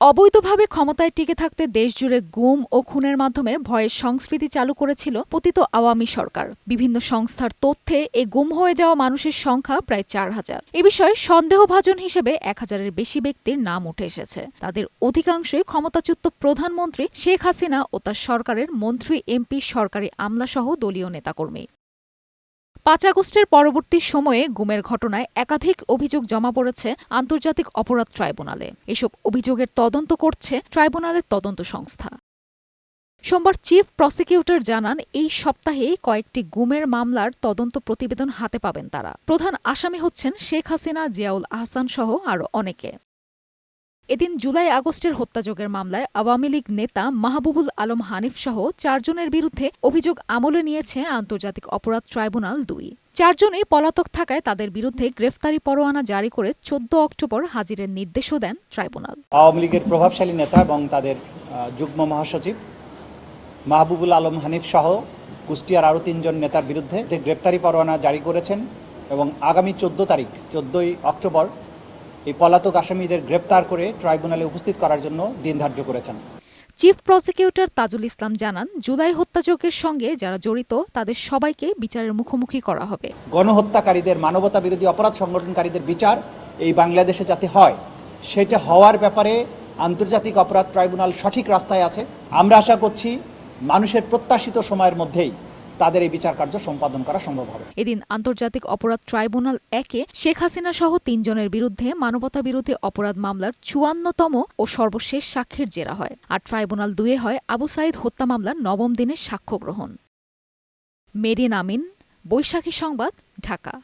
অবৈধভাবে ক্ষমতায় টিকে থাকতে দেশজুড়ে গুম ও খুনের মাধ্যমে ভয়ের সংস্কৃতি চালু করেছিল পতিত আওয়ামী সরকার। বিভিন্ন সংস্থার তথ্যে এ গুম হয়ে যাওয়া মানুষের সংখ্যা প্রায় চার হাজার। এ বিষয়ে সন্দেহভাজন হিসেবে এক হাজারের বেশি ব্যক্তির নাম উঠে এসেছে। তাদের অধিকাংশই ক্ষমতাচ্যুত প্রধানমন্ত্রী শেখ হাসিনা ও তার সরকারের মন্ত্রী এমপি সরকারি আমলাসহ দলীয় নেতাকর্মী। পাঁচ আগস্টের পরবর্তী সময়ে গুমের ঘটনায় একাধিক অভিযোগ জমা পড়েছে আন্তর্জাতিক অপরাধ ট্রাইব্যুনালে। এসব অভিযোগের তদন্ত করছে ট্রাইব্যুনালের তদন্ত সংস্থা। সোমবার চিফ প্রসিকিউটর জানান, এই সপ্তাহেই কয়েকটি গুমের মামলার তদন্ত প্রতিবেদন হাতে পাবেন তারা। প্রধান আসামি হচ্ছেন শেখ হাসিনা, জিয়াউল আহসান সহ আরও অনেকে। এদিন জুলাই আগস্টের হত্যাযোগের মামলায় আওয়ামী লীগ নেতা মাহবুবুল আলম হানিফ সহ চারজনের বিরুদ্ধে অভিযোগ আমলে নিয়েছে আন্তর্জাতিক অপরাধ ট্রাইব্যুনাল দুই। চারজনই পলাতক থাকায় তাদের বিরুদ্ধে গ্রেফতারি পরোয়ানা জারি করে চোদ্দ অক্টোবর হাজিরের নির্দেশও দেন ট্রাইব্যুনাল। আওয়ামী লীগের প্রভাবশালী নেতা এবং তাদের যুগ্ম মহাসচিব মাহবুবুল আলম হানিফ সহ কুষ্টিয়ার আরও তিনজন নেতার বিরুদ্ধে গ্রেপ্তারি পরোয়ানা জারি করেছেন এবং আগামী চোদ্দ তারিখ, চোদ্দই অক্টোবর এই পলাতক আসামিদের গ্রেপ্তার করে ট্রাইব্যুনালে উপস্থিত করার জন্য দিন ধার্য করেছেন। চিফ প্রসিকিউটর তাজুল ইসলাম জানান জুলাই হত্যাযজ্ঞের সঙ্গে যারা জড়িত তাদের সবাইকে বিচারের মুখোমুখি করা হবে। গণহত্যাকারীদের মানবতা বিরোধী অপরাধ সংগঠনকারীদের বিচার এই বাংলাদেশে যাতে হয় সেটা হওয়ার ব্যাপারে আন্তর্জাতিক অপরাধ ট্রাইব্যুনাল সঠিক রাস্তায় আছে। আমরা আশা করছি মানুষের প্রত্যাশিত সময়ের মধ্যেই তাদের এই বিচার কার্য সম্পাদন করা সম্ভব হবে। এদিন আন্তর্জাতিক অপরাধ ট্রাইব্যুনাল একে শেখ হাসিনা সহ তিনজনের বিরুদ্ধে মানবতা বিরোধী অপরাধ মামলার চুয়ান্নতম ও সর্বশেষ সাক্ষীর জেরা হয় আর ট্রাইব্যুনাল দুয়ে হয় আবু সাইদ হত্যা মামলার নবম দিনের সাক্ষ্য গ্রহণ। মেরিন আমিন, বৈশাখী সংবাদ, ঢাকা।